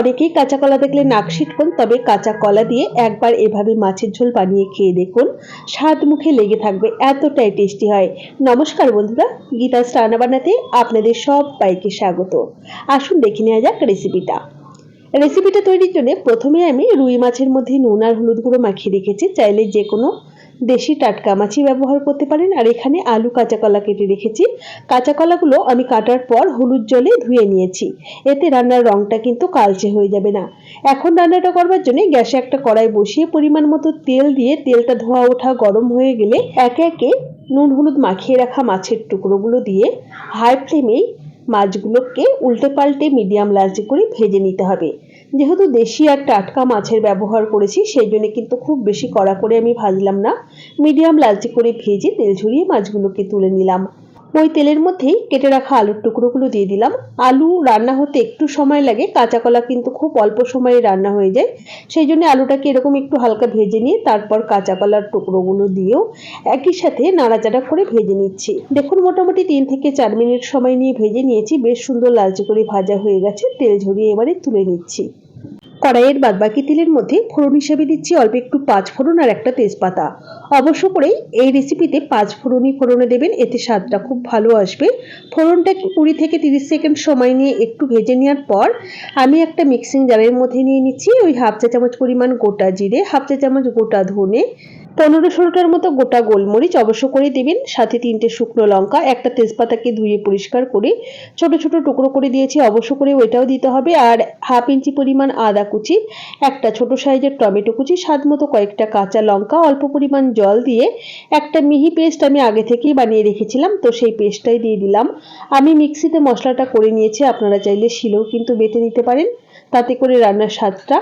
অনেকেই কাঁচা কলা দেখলে নাক ছিটকুন তবে কাঁচা কলা দিয়ে একবার এভাবে মাছের ঝোল বানিয়ে খেয়ে দেখুন। স্বাদ মুখে লেগে থাকবে, এতটাই টেস্টি হয়। নমস্কার বন্ধুরা, গীতা রান্না বানাতে আপনাদের সব বাইকে স্বাগত। আসুন দেখে নেওয়া যাক রেসিপিটা রেসিপিটা তৈরির জন্য প্রথমে আমি রুই মাছের মধ্যে নুন আর হলুদ গুঁড়ো মাখিয়ে রেখেছি। চাইলে যে কোনো দেশি টাটকা মাছই ব্যবহার করতে পারেন, আর এখানে আলু কাঁচা কলা কেটে রেখেছি। কাঁচা কলাগুলো আমি কাটার পর হলুদ জলে ধুয়ে নিয়েছি। এতে রান্নার রংটা কিন্তু কালচে হয়ে যাবে না। এখন রান্নাটা করবার জন্য গ্যাসে একটা কড়াই বসিয়ে পরিমাণ মতো তেল দিয়ে তেলটা ধোয়া ওঠা গরম হয়ে গেলে একে একে নুন হলুদ মাখিয়ে রাখা মাছের টুকরোগুলো দিয়ে হাই ফ্লেমেই মাছগুলোকে উল্টে পাল্টে মিডিয়াম লালচে করে ভেজে নিতে হবে। যেহেতু দেশি আর টাটকা মাছের ব্যবহার করেছি, সেই জন্য কিন্তু খুব বেশি কড়া করে আমি ভাজলাম না। মিডিয়াম লালচে করে ভেজে তেল ঝরিয়ে মাছগুলোকে তুলে নিলাম। ওই তেলের মধ্যেই কেটে রাখা আলুর টুকরোগুলো দিয়ে দিলাম। আলু রান্না হতে একটু সময় লাগে কাঁচা কলা কিন্তু খুব অল্প সময়ে রান্না হয়ে যায়। সেই জন্য আলুটাকে এরকম একটু হালকা ভেজে নিয়ে তারপর কাঁচা কলার টুকরোগুলো দিয়েও একই সাথে নাড়াচাড়া করে ভেজে নিচ্ছি। দেখুন, মোটামুটি তিন থেকে চার মিনিট সময় নিয়ে ভেজে নিয়েছি। বেশ সুন্দর লালচে করে ভাজা হয়ে গেছে। তেল ঝরিয়ে এবারে তুলে নিচ্ছি। কড়াইয়ের বাদবাকি তেলের মধ্যে ফোড়ন হিসেবে দিচ্ছি অল্প একটু পাঁচ ফোড়ন আর একটা তেজপাতা। অবশ্য করেই এই রেসিপিতে পাঁচ ফোড়নই ফোড়নে দেবেন, এতে স্বাদটা খুব ভালো আসবে। ফোড়নটা কুড়ি থেকে তিরিশ সেকেন্ড সময় নিয়ে একটু ভেজে নেওয়ার পর আমি একটা মিক্সিং জারের মধ্যে নিয়ে নিচ্ছি, ওই হাফ চা চামচ পরিমাণ গোটা জিরে, হাফ চা চামচ গোটা ধনে পনেরো ষোলোটার মতো গোটা গোলমরিচ অবশ্য করে দেবেন। সাথে তিনটে শুকনো লঙ্কা, একটা তেজপাতাকে ধুয়ে পরিষ্কার করে ছোট ছোট টুকরো করে দিয়েছি, অবশ্য করে ওইটাও দিতে হবে। আর হাফ ইঞ্চি পরিমাণ আদা কুচি, একটা ছোট সাইজের টমেটো কুচি, স্বাদ মতো কয়েকটা কাঁচা লঙ্কা, অল্প পরিমাণ জল দিয়ে একটা মিহি পেস্ট আমি আগে থেকেই বানিয়ে রেখেছিলাম, তো সেই পেস্টটাই দিয়ে দিলাম। আমি মিক্সিতে মশলাটা করে নিয়েছি, আপনারা চাইলে শিলেও কিন্তু বেটে নিতে পারেন। তাতে করে রান্নার স্বাদটা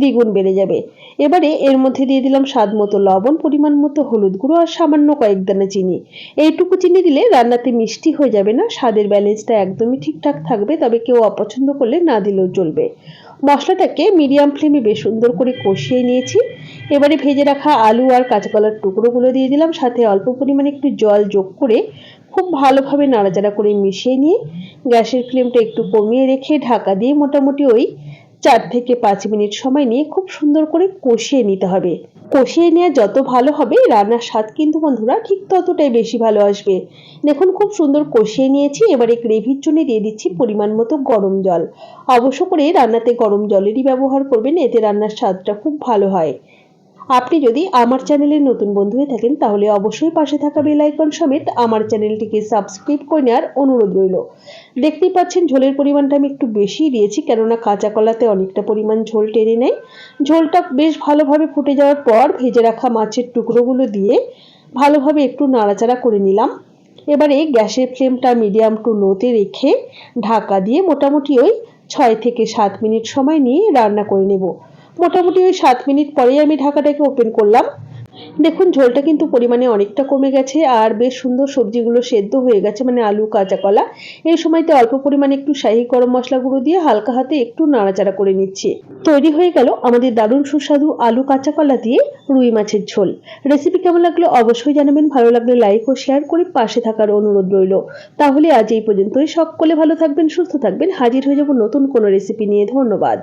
দ্বিগুণ বেড়ে যাবে। এবারে এর মধ্যে দিয়ে দিলাম স্বাদ মতো লবণ, পরিমাণ মতো হলুদ গুঁড়ো আর সামান্য কয়েক দানা চিনি। এইটুকু চিনি দিলে রান্নাতে মিষ্টি হয়ে যাবে না, স্বাদের ব্যালেন্সটা একদমই ঠিকঠাক থাকবে, তবে কেউ অপছন্দ করলে না দিলেও চলবে। মশলাটাকে মিডিয়াম ফ্লেমে বেশ সুন্দর করে কষিয়ে নিয়েছি। এবারে ভেজে রাখা আলু আর কাঁচকলার টুকরোগুলো দিয়ে দিলাম, সাথে অল্প পরিমাণে একটু জল যোগ করে খুব ভালোভাবে নাড়াচাড়া করে মিশিয়ে নিয়ে গ্যাসের ফ্লেমটা একটু কমিয়ে রেখে ঢাকা দিয়ে মোটামুটি ওই চার থেকে পাঁচ মিনিট সময় নিয়ে খুব সুন্দর করে কষিয়ে নিতে হবে। কষিয়ে নেওয়া যত ভালো হবে, রান্নার স্বাদ কিন্তু বন্ধুরা ঠিক ততটাই বেশি ভালো আসবে। দেখুন, খুব সুন্দর কষিয়ে নিয়েছি, এবারে গ্রেভির জন্য দিয়ে দিচ্ছি পরিমাণ মতো গরম জল। অবশ্য করে রান্নাতে গরম জলেরই ব্যবহার করবেন, এতে রান্নার স্বাদটা খুব ভালো হয়। আপনি যদি আমার চ্যানেলের নতুন বন্ধু হয়ে থাকেন, তাহলে অবশ্যই পাশে থাকা বেল আইকন সমেত আমার চ্যানেলটিকে সাবস্ক্রাইব করে নেওয়ার অনুরোধ রইল। দেখতেই পাচ্ছেন ঝোলের পরিমাণটা আমি একটু বেশি দিয়েছি, কেননা কাঁচা কলাতে অনেকটা পরিমাণ ঝোল টেনে নেয়। ঝোলটা বেশ ভালোভাবে ফুটে যাওয়ার পর ভেজে রাখা মাছের টুকরোগুলো দিয়ে ভালোভাবে একটু নাড়াচাড়া করে নিলাম। এবারে গ্যাসের ফ্লেমটা মিডিয়াম টু লোতে রেখে ঢাকা দিয়ে মোটামুটি ওই ছয় থেকে সাত মিনিট সময় নিয়ে রান্না করে নেব। মোটামুটি ওই সাত মিনিট পরেই আমি ঢাকাটাকে ওপেন করলাম। দেখুন, ঝোলটা কিন্তু পরিমাণে অনেকটা কমে গেছে আর বেশ সুন্দর সবজিগুলো সেদ্ধ হয়ে গেছে মানে আলু, কাঁচা কলা। এই সময়তে অল্প পরিমাণে একটু শাহি গরম মশলা গুঁড়ো দিয়ে হালকা হাতে একটু নাড়াচাড়া করে নিচ্ছি। তৈরি হয়ে গেল আমাদের দারুণ সুস্বাদু আলু, কাঁচা কলা দিয়ে রুই মাছের ঝোল। রেসিপি কেমন লাগল অবশ্যই জানাবেন, ভালো লাগলে লাইক ও শেয়ার করে পাশে থাকার অনুরোধ রইল। তাহলে আজ এই পর্যন্তই, সকলে ভালো থাকবেন, সুস্থ থাকবেন, হাজির হয়ে যাব নতুন কোনো রেসিপি নিয়ে, ধন্যবাদ।